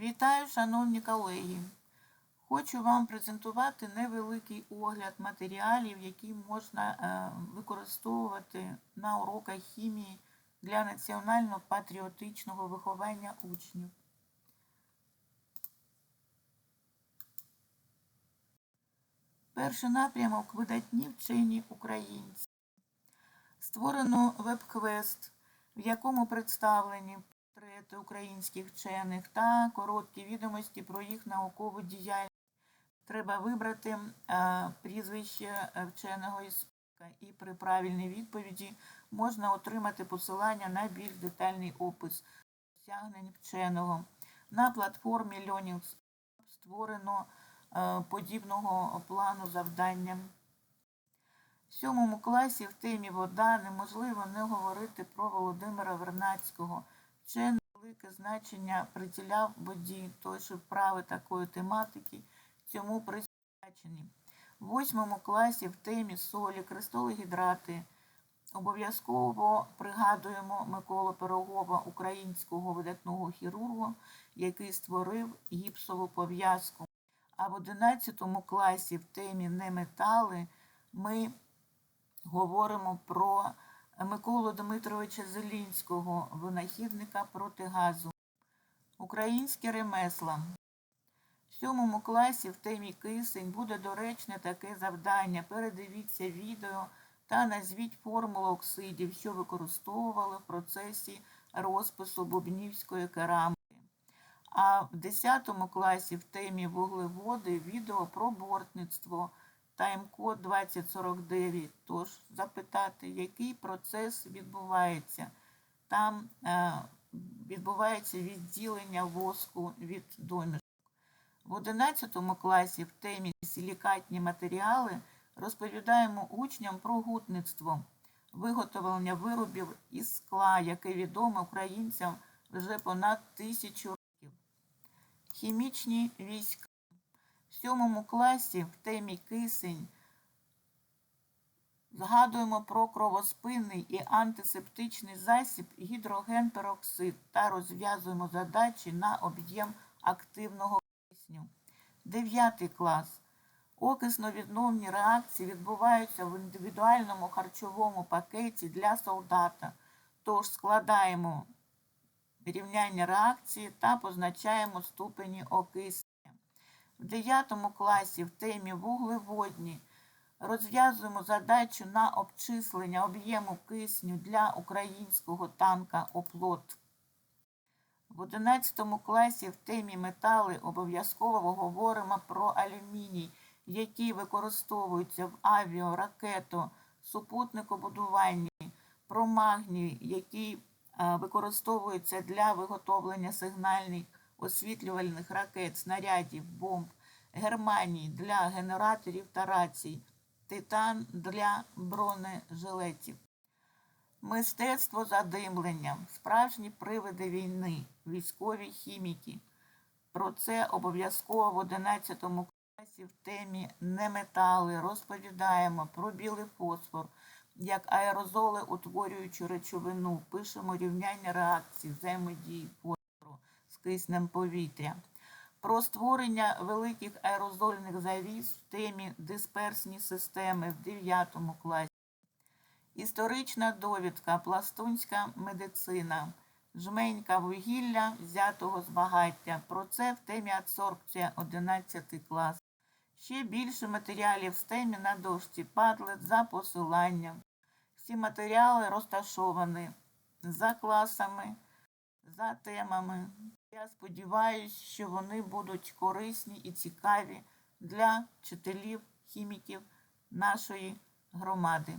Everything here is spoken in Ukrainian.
Вітаю, шановні колеги! Хочу вам презентувати невеликий огляд матеріалів, які можна е, використовувати на уроках хімії для національно-патріотичного виховання учнів. Перший напрямок видатні вчені українці. Створено веб-квест, в якому представлені портрети українських вчених та короткі відомості про їх наукову діяльність. Треба вибрати прізвище е, вченого із списка, і при правильній відповіді можна отримати посилання на більш детальний опис досягнень вченого. На платформі Learning створено е, подібного плану завдання. В сьомому класі в темі вода неможливо не говорити про Володимира Вернацького. Велике значення приділяв воді, той, що вправи такої тематики цьому присвячені. В восьмому класі в темі солі, кристалогідрати обов'язково пригадуємо Миколу Пирогова, українського видатного хірурга, який створив гіпсову пов'язку. А в одинадцятому класі в темі неметали ми говоримо про Миколу Дмитровича Зелінського, винахідника протигазу. Українські ремесла. В сьомому класі в темі кисень буде доречне таке завдання. Передивіться відео та назвіть формулу оксидів, що використовували в процесі розпису бубнівської керамики. А в 10 класі в темі вуглеводи відео про бортництво тайм-код 2049. Тож запитати, який процес відбувається. Там е, відбувається відділення воску від домішок. В 11 класі в темі силікатні матеріали розповідаємо учням про гутництво, виготовлення виробів із скла, яке відоме українцям вже понад тисячу років. Хімічні війська. В сьомому класі в темі кисень згадуємо про кровоспинний і антисептичний засіб гідрогенпероксид та розв'язуємо задачі на об'єм активного кисню. Дев'ятий клас. Окисно-відновні реакції відбуваються в індивідуальному харчовому пакеті для солдата. Тож складаємо рівняння реакції та позначаємо ступені окиснення. В 9 класі в темі вуглеводні розв'язуємо задачу на обчислення об'єму кисню для українського танка Оплот. В 11 класі в темі метали обов'язково говоримо про алюміній, який використовується в авіо, ракето, супутникобудуванні, про магній, який використовується для виготовлення сигнальних освітлювальних ракет, снарядів, бомб, Германії для генераторів та рацій, титан для бронежилетів. Мистецтво задимлення, справжні привиди війни, військові хіміки. Про це обов'язково в 11 класі в темі неметали розповідаємо про білий фосфор, як аерозоли, утворюючу речовину, пишемо рівняння реакцій, взаємодії з киснем повітря. Про створення великих аерозольних завіс в темі дисперсні системи в 9 класі. Історична довідка, пластунська медицина, жменька вугілля, взятого з багаття. Про це в темі адсорбція 11 клас. Ще більше матеріалів з темі на дошці Padlet за посиланням. Всі матеріали розташовані за класами, за темами. Я сподіваюся, що вони будуть корисні і цікаві для вчителів, хіміків нашої громади.